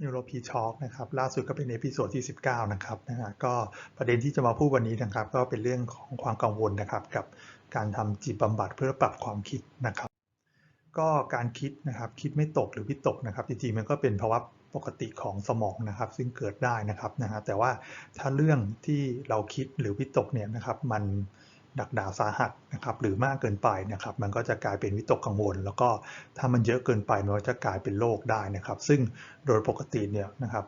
นิวโรพีชอ k นะครับล่าสุดก็เป็นเอพิโซดที่ 19 นะครับนะฮะก็ประเด็นที่จะมาพูดวันนี้นะครับ ก็เป็นเรื่องของความกังวลนะครับ กับการทำจิตบำบัดเพื่อปรับความคิดนะครับ ก็การคิดนะครับคิดไม่ตกหรือวิตกนะครับจริงๆมันก็เป็นภาวะปกติของสมองนะครับ ซึ่งเกิดได้นะครับนะฮะแต่ว่าถ้าเรื่องที่เราคิดหรือวิตกเนี่ยนะครับ มันหนักหนาสาหัสนะครับหรือมากเกินไปนะครับ มันก็จะกลายเป็นวิตกกังวล แล้วก็ถ้ามันเยอะเกินไปมันก็จะกลายเป็นโรคได้นะครับ ซึ่งโดยปกติเนี่ยนะครับ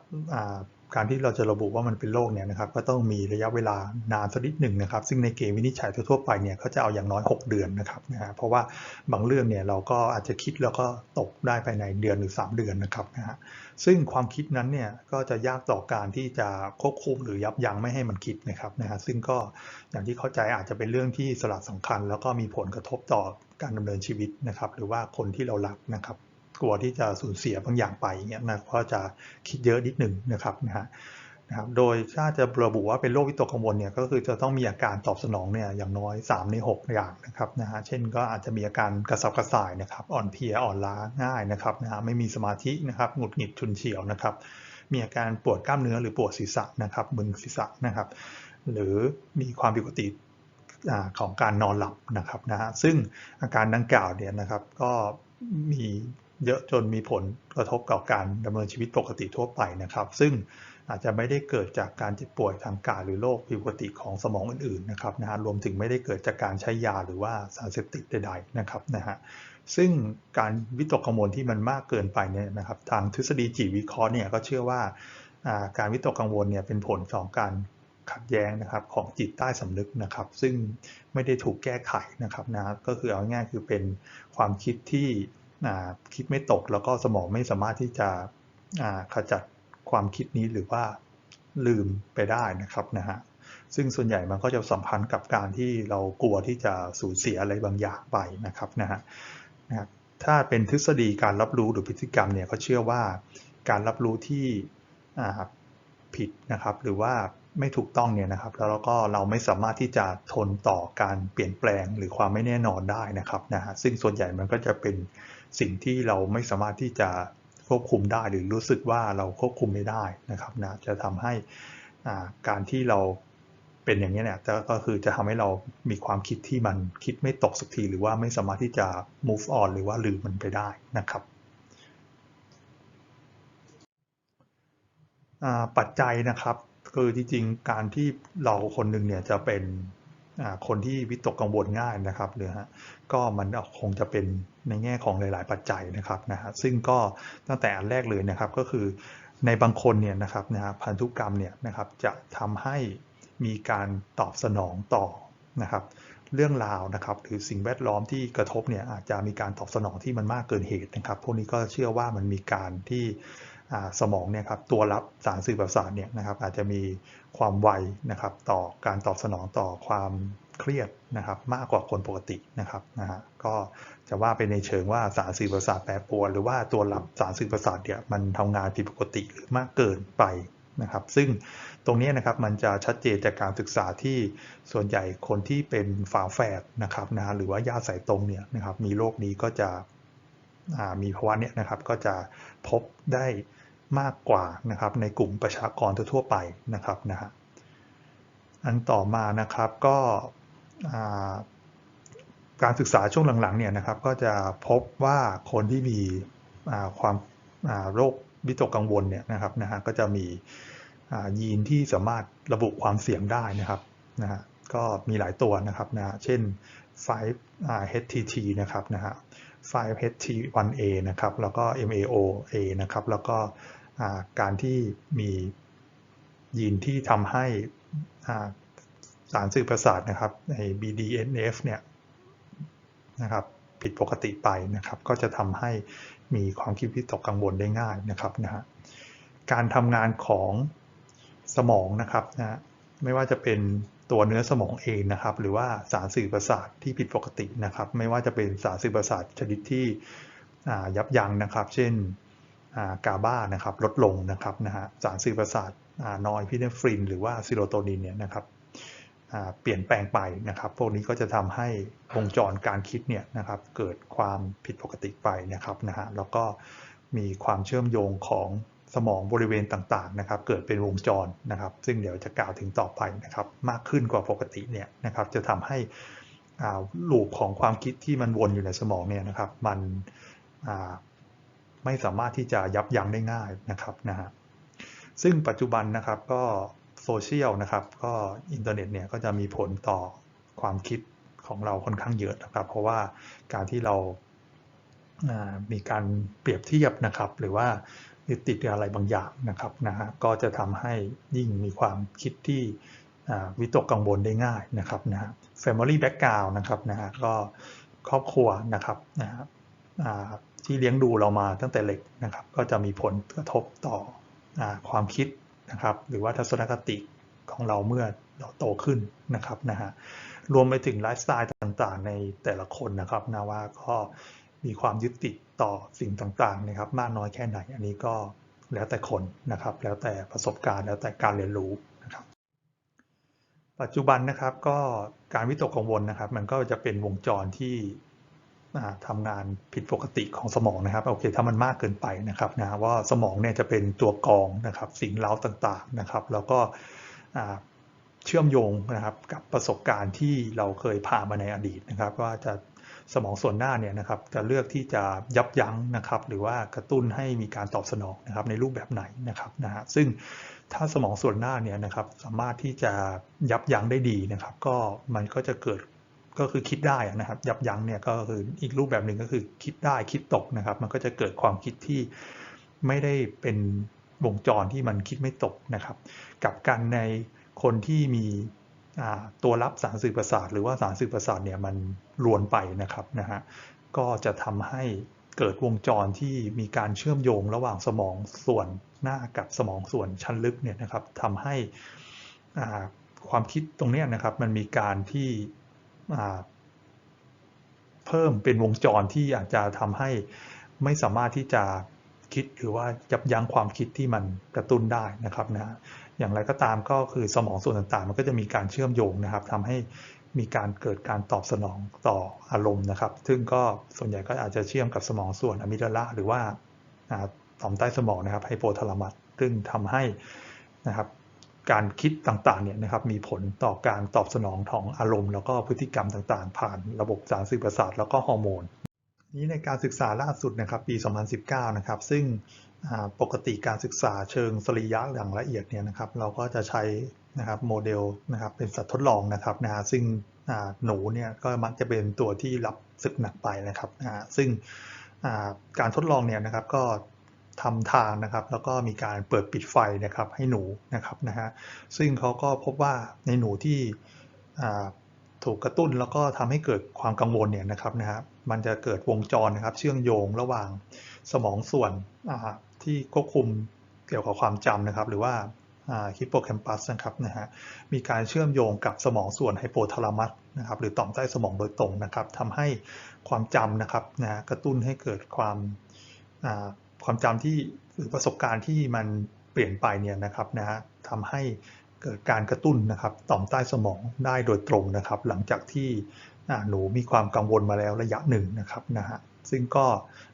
การที่เราจะระบุว่ามันเป็นโรคเนี่ยนะครับก็ต้องมีระยะเวลานานสักนิดหนึ่งนะครับ ซึ่งในเกณฑ์วินิจฉัยทั่วไปเนี่ยเขาจะเอาอย่างน้อย 6 เดือนนะครับนะฮะเพราะว่าบางเรื่องเนี่ยเราก็อาจจะคิดแล้วก็ตกได้ภายในเดือนหรือ 3 เดือนนะครับนะฮะซึ่งความคิดนั้นเนี่ยก็จะยากต่อการที่จะควบคุมหรือยับยั้งไม่ให้มันคิดนะครับนะฮะซึ่งก็อย่างที่เข้าใจอาจจะเป็นเรื่องที่สลัดสำคัญ แล้วก็มีผลกระทบต่อการดำเนินชีวิตนะครับ หรือว่าคนที่เรารักนะครับ กลัวที่จะสูญเสียบางอย่างไปเงี้ยนะก็จะคิดเยอะนิดหนึ่งนะครับนะฮะนะครับโดยถ้าจะระบุว่าเป็นโรควิตกกังวลเนี่ยก็คือจะต้องมีอาการตอบสนองเนี่ยอย่างน้อย 3 ใน 6 อย่างนะครับนะฮะเช่นก็อาจจะมีอาการกระสับกระส่ายนะครับอ่อนเพลียอ่อนล้าง่ายนะครับนะฮะไม่มีสมาธินะครับหงุดหงิดชุนเฉียวนะครับ มีอาการปวดกล้ามเนื้อหรือปวดศีรษะนะครับมึนศีรษะนะครับ หรือมีความผิดปกติ ของการนอนหลับนะครับนะฮะซึ่งอาการดังกล่าวเนี่ยนะครับก็มีเยอะจนมีผลกระทบกับการดำเนินชีวิตปกติทั่วไปนะครับ ซึ่งอาจจะไม่ได้เกิดจากการเจ็บป่วยทางกายหรือโรคผิดปกติของสมองอื่นๆนะครับนะฮะรวมถึงไม่ได้เกิดจากการใช้ยาหรือว่าสารเสพติดใดๆนะครับนะฮะซึ่งการวิตกกังวลที่มันมากเกินไปเนี่ยนะครับ ทางทฤษฎีจิตวิเคราะห์เนี่ยก็เชื่อว่าการวิตกกังวลเนี่ยเป็นผลของการ ขัดแย้งนะครับของจิตใต้สำนึกนะครับ ซึ่งไม่ได้ถูกแก้ไขนะครับนะก็คือเอาง่ายคือเป็นความคิดที่คิดไม่ตกแล้วก็สมองไม่สามารถที่จะขจัดความคิดนี้หรือว่าลืมไปได้นะครับนะฮะซึ่งส่วนใหญ่มันก็จะสัมพันธ์กับการที่เรากลัวที่จะสูญเสียอะไรบางอย่างไปนะครับนะฮะนะถ้าเป็นทฤษฎีการรับรู้หรือพฤติกรรมเนี่ยเขาเชื่อว่าการรับรู้ที่ผิดนะครับ หรือว่า ไม่ถูกต้องเนี่ยนะครับ แล้วก็เราไม่สามารถที่จะทนต่อการเปลี่ยนแปลงหรือความไม่แน่นอนได้นะครับนะฮะซึ่งส่วนใหญ่มันก็จะเป็นสิ่งที่เราไม่สามารถที่จะควบคุมได้หรือรู้สึกว่าเราควบคุมไม่ได้นะครับนะจะทำให้การที่เราเป็นอย่างนี้เนี่ยก็คือจะทำให้เรามีความคิดที่มันคิดไม่ตกสักทีหรือว่าไม่สามารถที่จะ move on หรือว่าลืมมันไปได้นะครับปัจจัยนะครับ คือจริงๆการที่เราคนหนึ่งเนี่ยจะเป็นคนที่วิตกกังวลง่ายนะครับหรือฮะก็มันคงจะเป็นในแง่ของหลาย ๆ ปัจจัยนะครับนะฮะซึ่งก็ตั้งแต่อันแรกเลยนะครับก็คือในบางคนเนี่ยนะครับนะฮะพันธุกรรมเนี่ยนะครับจะทำให้มีการตอบสนองต่อนะครับเรื่องราวนะครับหรือสิ่งแวดล้อมที่กระทบเนี่ยอาจจะมีการตอบสนองที่มันมากเกินเหตุนะครับ พวกนี้ก็เชื่อว่ามันมีการที่ สมองเนี่ยครับตัวรับสารสื่อประสาทเนี่ยนะครับอาจจะมีความไวนะครับต่อการตอบสนองต่อความเครียดนะครับมากกว่าคนปกตินะครับนะฮะก็จะว่าไปในเชิงว่าสารสื่อประสาทแปรปรวนหรือว่าตัวรับสารสื่อประสาทเนี่ยมันทำงานผิดปกติหรือมากเกินไปนะครับซึ่งตรงนี้นะครับมันจะชัดเจนจากการศึกษาที่ส่วนใหญ่คนที่เป็นฝาแฝดนะครับนะหรือว่าญาติสายตรงเนี่ยนะครับมีโรคนี้ก็จะมีภาวะเนี่ยนะครับก็จะพบได้ มากกว่านะครับในกลุ่มประชากรทั่วไปนะครับนะฮะอันต่อมานะครับก็การศึกษาช่วงหลังๆเนี่ยนะครับก็จะพบว่าคนที่มีความโรควิตกกังวลเนี่ยนะครับนะฮะก็จะมียีนที่สามารถระบุความเสี่ยงได้นะครับนะฮะก็มีหลายตัวนะครับนะเช่น 5HTT นะครับนะฮะ 5HT1A นะครับ แล้วก็ MAOA นะครับ แล้วก็ การที่มียีนที่ทำให้สารสื่อประสาทนะครับใน BDNF เนี่ยนะครับผิดปกติไปนะครับ ก็จะทำให้มีความคิดวิตกกังวลได้ง่ายนะครับนะฮะการทำงานของสมองนะครับนะไม่ว่าจะเป็นตัวเนื้อสมองเองนะครับ หรือว่าสารสื่อประสาทที่ผิดปกตินะครับ ไม่ว่าจะเป็นสารสื่อประสาทชนิดที่ยับยั้งนะครับ เช่น กาบานะครับลดลงนะครับนะฮะสารสื่อประสาทนอยพิเนฟริน หรือว่าซิโรโทนินเนี่ยนะครับเปลี่ยนแปลงไปนะครับพวกนี้ก็จะทำให้วงจรการคิดเนี่ยนะครับเกิดความผิดปกติไปนะครับนะฮะแล้วก็มีความเชื่อมโยงของสมองบริเวณต่างๆนะครับ เกิดเป็นวงจรนะครับ ซึ่งเดี๋ยวจะกล่าวถึงต่อไปนะครับ มากขึ้นกว่าปกติเนี่ยนะครับ จะทำให้ลูปของความคิดที่มันวนอยู่ในสมองเนี่ยนะครับ มัน ไม่สามารถที่จะยับยั้งได้ง่ายนะครับนะฮะซึ่งปัจจุบันนะครับก็โซเชียลนะครับก็อินเทอร์เน็ตเนี่ยก็จะมีผลต่อความคิดของเราค่อนข้างเยอะนะครับ เพราะว่าการที่เรามีการเปรียบเทียบนะครับ หรือว่ายึดติดอะไรบางอย่างนะครับนะฮะก็จะทำให้ยิ่งมีความคิดที่วิตกกังวลได้ง่ายนะครับนะฮะ family background นะครับนะฮะก็ครอบครัวนะครับนะฮะ ที่เลี้ยงดูเรามาตั้งแต่เล็กนะครับ ก็จะมีผลกระทบต่ออความคิดนะครับ หรือว่าทัศนคติของเราเมื่อเราโตขึ้นนะครับนะฮะรวมไปถึงไลฟ์สไตล์ต่างๆ ในแต่ละคนนะครับนะว่าก็มีความยึดติดต่อสิ่งต่างๆนะครับ มากน้อยแค่ไหนอันนี้ก็แล้วแต่คนนะครับ แล้วแต่ประสบการณ์แล้วแต่การเรียนรู้นะครับ ปัจจุบันนะครับก็การวิตกกังวลนะครับ มันก็จะเป็นวงจรที่ ทำงานผิดปกติของสมองนะครับโอเคถ้ามันมากเกินไปนะครับนะว่าสมองเนี่ยจะเป็นตัวกรองนะครับสิ่งเล้าต่างๆนะครับ แล้วก็เชื่อมโยงนะครับกับประสบการณ์ที่เราเคยผ่านมาในอดีตนะครับ ว่าจะสมองส่วนหน้าเนี่ยนะครับจะเลือกที่จะยับยั้งนะครับ หรือว่ากระตุ้นให้มีการตอบสนองนะครับในรูปแบบไหนนะครับนะฮะซึ่งถ้าสมองส่วนหน้าเนี่ยนะครับสามารถที่จะยับยั้งได้ดีนะครับ ก็มันก็จะเกิด ก็คือคิดได้นะครับ ยับยั้งเนี่ยก็คืออีกรูปแบบหนึ่งก็คือคิดได้คิดตกนะครับ มันก็จะเกิดความคิดที่ไม่ได้เป็นวงจรที่มันคิดไม่ตกนะครับ กับการในคนที่มีตัวรับสารสื่อประสาท หรือว่าสารสื่อประสาทเนี่ยมันรวนไปนะครับนะฮะก็จะทำให้เกิดวงจรที่มีการเชื่อมโยงระหว่างสมองส่วนหน้ากับสมองส่วนชั้นลึกเนี่ยนะครับทำให้ความคิดตรงนี้นะครับมันมีการที่ เพิ่มเป็นวงจรที่อาจจะทำให้ไม่สามารถที่จะคิดหรือว่ายับยั้งความคิดที่มันกระตุ้นได้นะครับนะอย่างไรก็ตามก็คือสมองส่วนต่างๆ มันก็จะมีการเชื่อมโยงนะครับทำให้มีการเกิดการตอบสนองต่ออารมณ์นะครับ ซึ่งก็ส่วนใหญ่ก็อาจจะเชื่อมกับสมองส่วนอะมิกดาลาหรือว่าต่อมใต้สมองนะครับไฮโปทาลามัสซึ่งทำให้นะครับ การคิดต่างๆเนี่ยนะครับมีผลต่อการตอบสนองของอารมณ์ แล้วก็พฤติกรรมต่างๆ ผ่านระบบสารสื่อประสาทแล้วก็ฮอร์โมนนี้ในการศึกษาล่าสุดนะครับปี 2019 นะครับ ซึ่งปกติการศึกษาเชิงสรีระอย่างละเอียดเนี่ยนะครับ เราก็จะใช้นะครับโมเดลนะครับเป็นสัตว์ทดลองนะครับนะซึ่งหนูเนี่ยก็มักจะเป็นตัวที่รับศึกหนักไปนะครับนะซึ่งการทดลองเนี่ยนะครับก็ ทำทางนะครับ แล้วก็มีการเปิดปิดไฟนะครับให้หนูนะครับนะฮะซึ่งเขาก็พบว่าในหนูที่ถูกกระตุ้นแล้วก็ทำให้เกิดความกังวลเนี่ยนะครับนะฮะมันจะเกิดวงจรนะครับ เชื่อมโยงระหว่างสมองส่วนที่ควบคุมเกี่ยวกับความจำนะครับ หรือว่าฮิปโปแคมปัสนะครับนะฮะมีการเชื่อมโยงกับสมองส่วนไฮโปทาลามัสนะครับ หรือต่อมใต้สมองโดยตรงนะครับทำให้ความจำนะครับนะฮะกระตุ้นให้เกิดความ ความจำที่หรือประสบการณ์ที่มันเปลี่ยนไปเนี่ยนะครับนะฮะทำให้เกิดการกระตุ้นนะครับต่อมใต้สมองได้โดยตรงนะครับ หลังจากที่หนูมีความกังวลมาแล้วระยะหนึ่งนะครับนะฮะซึ่งก็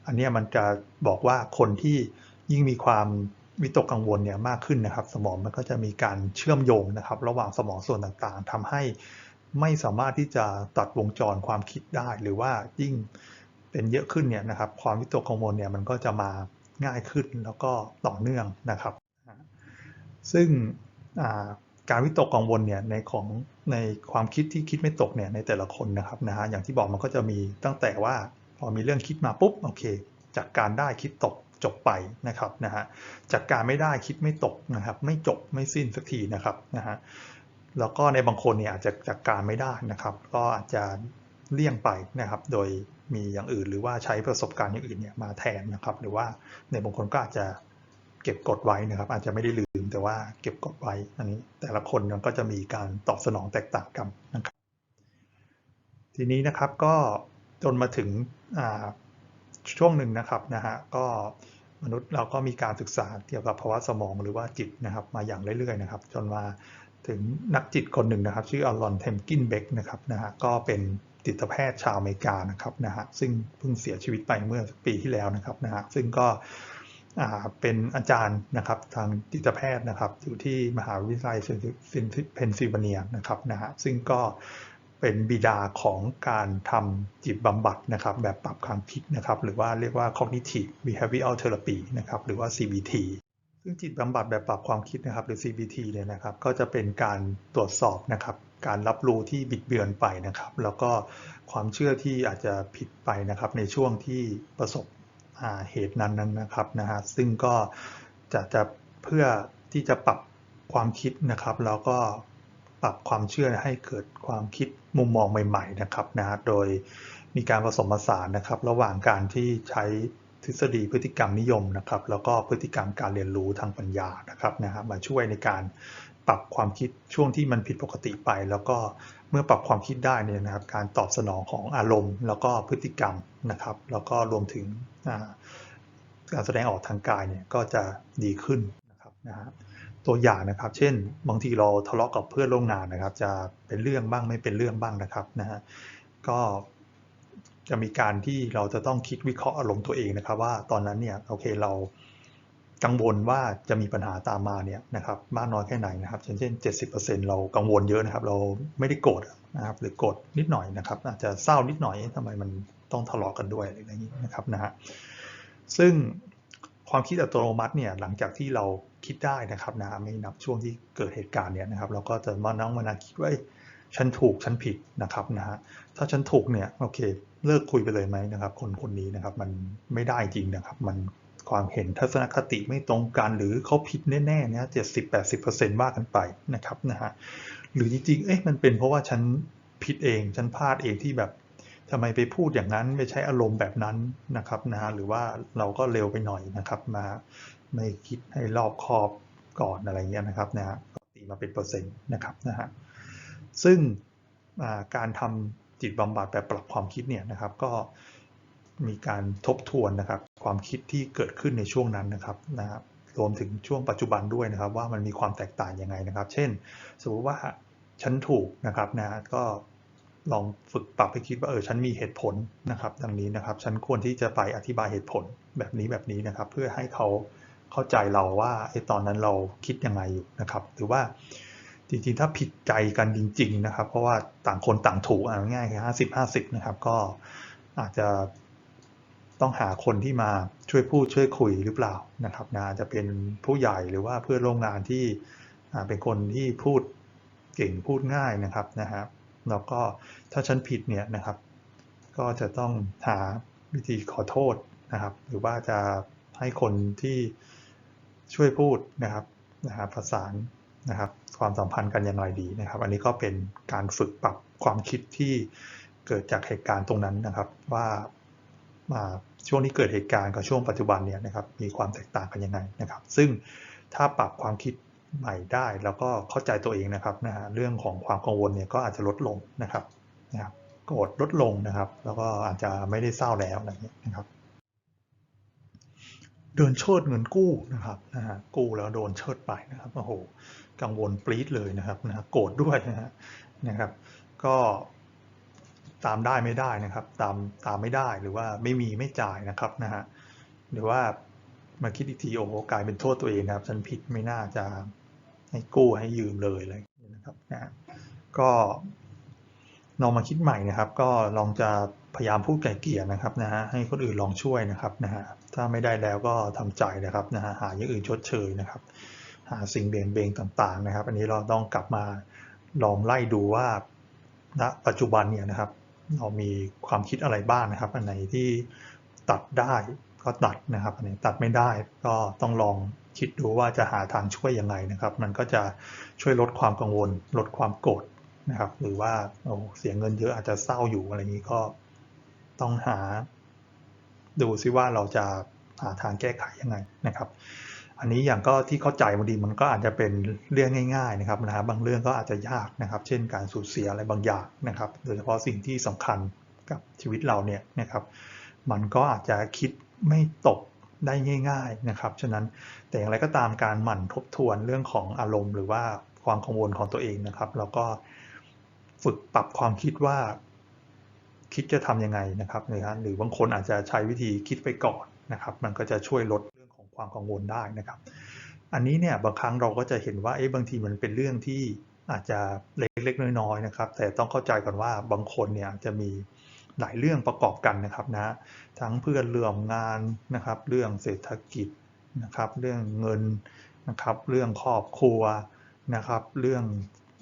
อันนี้มันจะบอกว่าคนที่ยิ่งมีความวิตกกังวลเนี่ยมากขึ้นนะครับ สมองมันก็จะมีการเชื่อมโยงนะครับ ระหว่างสมองส่วนต่างๆทำให้ไม่สามารถที่จะตัดวงจรความคิดได้ หรือว่ายิ่งเป็นเยอะขึ้นเนี่ยนะครับ ความวิตกกังวลเนี่ยมันก็จะมา ง่ายขึ้นแล้วก็ต่อเนื่องนะครับ ซึ่งการวิตกกังวลเนี่ยในของในความคิดที่คิดไม่ตกเนี่ยในแต่ละคนนะครับนะฮะอย่างที่บอกมันก็จะมีตั้งแต่ว่าพอมีเรื่องคิดมาปุ๊บโอเคจัดกการได้คิดตกจบไปนะครับนะฮะจัดกการไม่ได้คิดไม่ตกนะครับ ไม่จบไม่สิ้นสักทีนะครับนะฮะแล้วก็ในบางคนเนี่ยอาจจะจัดกการไม่ได้นะครับ ก็อาจจะ เลี่ยงไปนะครับ โดยมีอย่างอื่นหรือว่าใช้ประสบการณ์อย่างอื่นเนี่ยมาแทนนะครับ หรือว่าในบางคนก็อาจจะเก็บกดไว้นะครับ อาจจะไม่ได้ลืมแต่ว่าเก็บกดไว้อันนี้แต่ละคนมันก็จะมีการตอบสนองแตกต่างกันนะครับ ทีนี้นะครับก็จนมาถึงช่วงหนึ่งนะครับนะฮะก็มนุษย์เราก็มีการศึกษาเกี่ยวกับภาวะสมองหรือว่าจิตนะครับ มาอย่างเรื่อยๆนะครับ จนมา ถึงนักจิตคนหนึ่งนะครับ ชื่ออลอนเทมกินเบกนะครับนะฮะก็เป็นจิตแพทย์ชาวอเมริกานะครับนะฮะซึ่งเพิ่งเสียชีวิตไปเมื่อปีที่แล้วนะครับนะฮะซึ่งก็อ่าเป็นอาจารย์นะครับทางจิตแพทย์นะครับอยู่ที่มหาวิทยาลัยเพนซิลเวเนียนะครับนะฮะซึ่งก็เป็นบิดาของการทำจิตบำบัดนะครับแบบปรับความคิดนะครับหรือว่าเรียกว่า cognitive behavioral therapy นะครับหรือว่า CBT ซึ่งจิตบำบัดแบบปรับความคิดนะครับ หรือ CBT เนี่ยนะครับ ก็จะเป็นการตรวจสอบนะครับ การรับรู้ที่บิดเบือนไปนะครับ แล้วก็ความเชื่อที่อาจจะผิดไปนะครับ ในช่วงที่ประสบเหตุนั้นนั้นนะครับนะฮะซึ่งก็จะจะเพื่อที่จะปรับความคิดนะครับ แล้วก็ปรับความเชื่อให้เกิดความคิดมุมมองใหม่ ๆ นะครับนะฮะโดยมีการผสมผสานนะครับ ระหว่างการที่ใช้ ฤษฎีพฤติกรรมนิยมนะครับ แล้วก็พฤติกรรมการเรียนรู้ทางปัญญานะครับนะฮะมาช่วยในการปรับความคิดช่วงที่มันผิดปกติไป แล้วก็เมื่อปรับความคิดได้เนี่ยนะครับ การตอบสนองของอารมณ์ แล้วก็พฤติกรรมนะครับ แล้วก็รวมถึงการแสดงออกทางกายเนี่ยก็จะดีขึ้นนะครับนะฮะตัวอย่างนะครับ เช่น บางทีเราทะเลาะกับเพื่อนร่วมงานนะครับ จะเป็นเรื่องบ้างไม่เป็นเรื่องบ้างนะครับนะฮะก็ จะมีการที่เราจะต้องคิดวิเคราะห์อารมณ์ตัวเองนะครับ ว่าตอนนั้นเนี่ยโอเคเรากังวลว่าจะมีปัญหาตามมาเนี่ยนะครับมากน้อยแค่ไหนนะครับ เช่นเช่น70%เรากังวลเยอะนะครับ เราไม่ได้โกรธนะครับ หรือโกรธนิดหน่อยนะครับอาจจะเศร้านิดหน่อยทำไมมันต้องทะเลาะกันด้วยอะไรอย่างนี้นะครับนะฮะซึ่งความคิดอัตโนมัติเนี่ยหลังจากที่เราคิดได้นะครับนะไม่นับช่วงที่เกิดเหตุการณ์เนี่ยนะครับ เราก็จะมานั่งมานั่งคิดว่าฉันถูกฉันผิดนะครับนะฮะ ถ้าฉันถูกเนี่ยโอเคเลิกคุยไปเลยไหมนะครับ คนคนนี้นะครับมันไม่ได้จริงนะครับ มันความเห็นทัศนคติไม่ตรงกันหรือเขาผิดแน่ๆนะเจ็ดสิบแปดสิบเปอร์เซ็นต์ว่ากันไปนะครับนะฮะหรือจริงๆเอ๊ะมันเป็นเพราะว่าฉันผิดเองฉันพลาดเองที่แบบทำไมไปพูดอย่างนั้นไม่ใช้อารมณ์แบบนั้นนะครับนะฮะหรือว่าเราก็เร็วไปหน่อยนะครับมาไม่คิดให้รอบคอบก่อนอะไรเงี้ยนะครับนะฮะตีมาเป็นเปอร์เซ็นต์นะครับนะฮะซึ่งการทำ จิตบำบัดแบบปรับความคิดเนี่ยนะครับ ก็มีการทบทวนนะครับ ความคิดที่เกิดขึ้นในช่วงนั้นนะครับนะครับรวมถึงช่วงปัจจุบันด้วยนะครับ ว่ามันมีความแตกต่างยังไงนะครับ เช่น สมมติว่าฉันถูกนะครับนะก็ลองฝึกปรับให้คิดว่าเออฉันมีเหตุผลนะครับ ดังนี้นะครับ ฉันควรที่จะไปอธิบายเหตุผลแบบนี้แบบนี้นะครับ เพื่อให้เขาเข้าใจเราว่าไอ้ตอนนั้นเราคิดยังไงอยู่นะครับ หรือว่า จริงๆ ถ้าผิดใจกันจริง ๆ นะครับ เพราะว่าต่างคนต่างถูกอ่าง่ายแค่ห้าสิบห้าสิบนะครับ ก็อาจจะต้องหาคนที่มาช่วยพูดช่วยคุยหรือเปล่านะครับนะจะเป็นผู้ใหญ่หรือว่าเพื่อนร่วมงานที่เป็นคนที่พูดเก่งพูดง่ายนะครับนะฮะแล้วก็ถ้าฉันผิดเนี่ยนะครับ ก็จะต้องหาวิธีขอโทษนะครับ หรือว่าจะให้คนที่ช่วยพูดนะครับนะฮะประสาน นะครับความสัมพันธ์กันอย่างไรดีนะครับ อันนี้ก็เป็นการฝึกปรับความคิดที่เกิดจากเหตุการณ์ตรงนั้นนะครับว่าช่วงที่เกิดเหตุการณ์กับช่วงปัจจุบันเนี่ยนะครับมีความแตกต่างกันยังไงนะครับ ซึ่งถ้าปรับความคิดใหม่ได้แล้วก็เข้าใจตัวเองนะครับนะฮะเรื่องของความกังวลเนี่ยก็อาจจะลดลงนะครับนะครับโกรธลดลงนะครับ แล้วก็อาจจะไม่ได้เศร้าแล้วอะไรเงี้ยนะครับ เดินเชิดเงินกู้นะครับนะฮะกู้แล้วโดนเชิดไปนะครับโอ้โหกังวลปรี๊ดเลยนะครับนะโกรธด้วยนะฮะนะครับ ก็ตามได้ไม่ได้นะครับ ตามตามไม่ได้หรือว่าไม่มีไม่จ่ายนะครับนะฮะหรือว่ามาคิดอีกทีโอ้โหกลายเป็นโทษตัวเองนะครับ ฉันผิดไม่น่าจะให้กู้ให้ยืมเลยอะไรนะครับนะก็ลองมาคิดใหม่นะครับ ก็ลองจะพยายามพูดไกลเกลี่ยนะครับนะฮะให้คนอื่นลองช่วยนะครับนะฮะ ถ้าไม่ได้แล้วก็ทำใจนะครับนะฮะหาอย่างอื่นชดเชยนะครับ หาสิ่งเบี่ยงเบงต่างๆนะครับ อันนี้เราต้องกลับมาลองไล่ดูว่าณปัจจุบันเนี่ยนะครับ เรามีความคิดอะไรบ้างนะครับ อันไหนที่ตัดได้ก็ตัดนะครับ อันไหนตัดไม่ได้ก็ต้องลองคิดดูว่าจะหาทางช่วยยังไงนะครับ มันก็จะช่วยลดความกังวล ลดความโกรธนะครับ หรือว่าเสียเงินเยอะอาจจะเศร้าอยู่อะไรนี้ก็ต้องหา ดูซิว่าเราจะหาทางแก้ไขยังไงนะครับ อันนี้อย่างก็ที่เข้าใจบางทีมันก็อาจจะเป็นเรื่องง่าย ๆนะครับนะบางเรื่องก็อาจจะยากนะครับ เช่นการสูญเสียอะไรบางอย่างนะครับ โดยเฉพาะสิ่งที่สำคัญกับชีวิตเราเนี่ยนะครับ มันก็อาจจะคิดไม่ตกได้ง่าย ๆนะครับ ฉะนั้นแต่อย่างไรก็ตามการหมั่นทบทวนเรื่องของอารมณ์ หรือว่าความกังวลของตัวเองนะครับ แล้วก็ฝึกปรับความคิดว่า คิดจะทํำยังไงนะครับนะหรือบางคนอาจจะใช้วิธีคิดไปก่อนนะครับ มันก็จะช่วยลดเรื่องของความกังวลได้นะครับ อันนี้เนี่ยบางครั้งเราก็จะเห็นว่าเอ๊ะบางทีมันเป็นเรื่องที่อาจจะเล็กๆน้อยๆนะครับ แต่ต้องเข้าใจก่อนว่าบางคนเนี่ยจะมีหลายเรื่องประกอบกันนะครับนะทั้งเพื่อนเรื่องงานนะครับ เรื่องเศรษฐกิจนะครับ เรื่องเงินนะครับ เรื่องครอบครัวนะครับ เรื่อง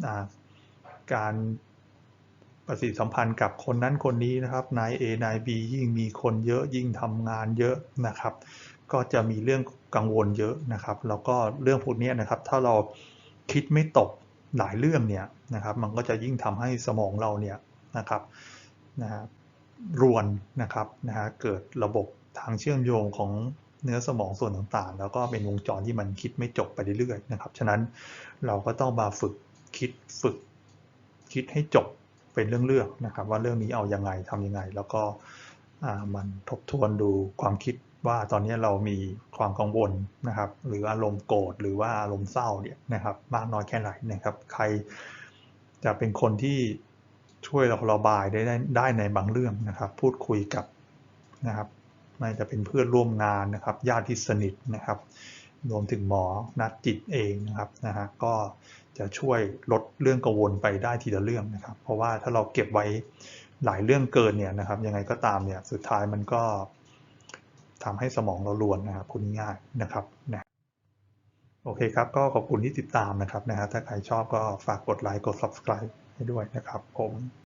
อการ ประสิทธิสัมพันธ์กับคนนั้นคนนี้นะครับ นาย A นาย B ยิ่งมีคนเยอะยิ่งทำงานเยอะนะครับ ก็จะมีเรื่องกังวลเยอะนะครับ แล้วก็เรื่องพวกนี้นะครับ ถ้าเราคิดไม่ตกหลายเรื่องเนี่ยนะครับ มันก็จะยิ่งทำให้สมองเราเนี่ยนะครับนะฮะรวนนะครับนะฮะเกิดระบบทางเชื่อมโยงของเนื้อสมองส่วนต่างๆ แล้วก็เป็นวงจรที่มันคิดไม่จบไปเรื่อยๆนะครับ ฉะนั้นเราก็ต้องมาฝึกคิดฝึกคิดให้จบ เป็นเรื่องๆนะครับ ว่าเรื่องนี้เอายังไงทำยังไง แล้วก็มันทบทวนดูความคิดว่าตอนนี้เรามีความกังวลนะครับ หรืออารมณ์โกรธหรือว่าอารมณ์เศร้าเนี่ยนะครับมากน้อยแค่ไหนนะครับ ใครจะเป็นคนที่ช่วยเราระบายได้ได้ได้ในบางเรื่องนะครับ พูดคุยกับนะครับไม่จะเป็นเพื่อนร่วมงานนะครับญาติที่สนิทนะครับ รวมถึงหมอนัดจิตเองนะครับนะฮะก็ จะช่วยลดเรื่องกังวลไปได้ทีละเรื่องนะครับ เพราะว่าถ้าเราเก็บไว้หลายเรื่องเกินเนี่ยนะครับ ยังไงก็ตามเนี่ยสุดท้ายมันก็ทำให้สมองเราลวนนะครับคุณง่ายนะครับนะโอเคครับ ก็ขอบคุณที่ติดตามนะครับนะฮะถ้าใครชอบก็ฝากกดไลค์กด subscribe ให้ด้วยนะครับผม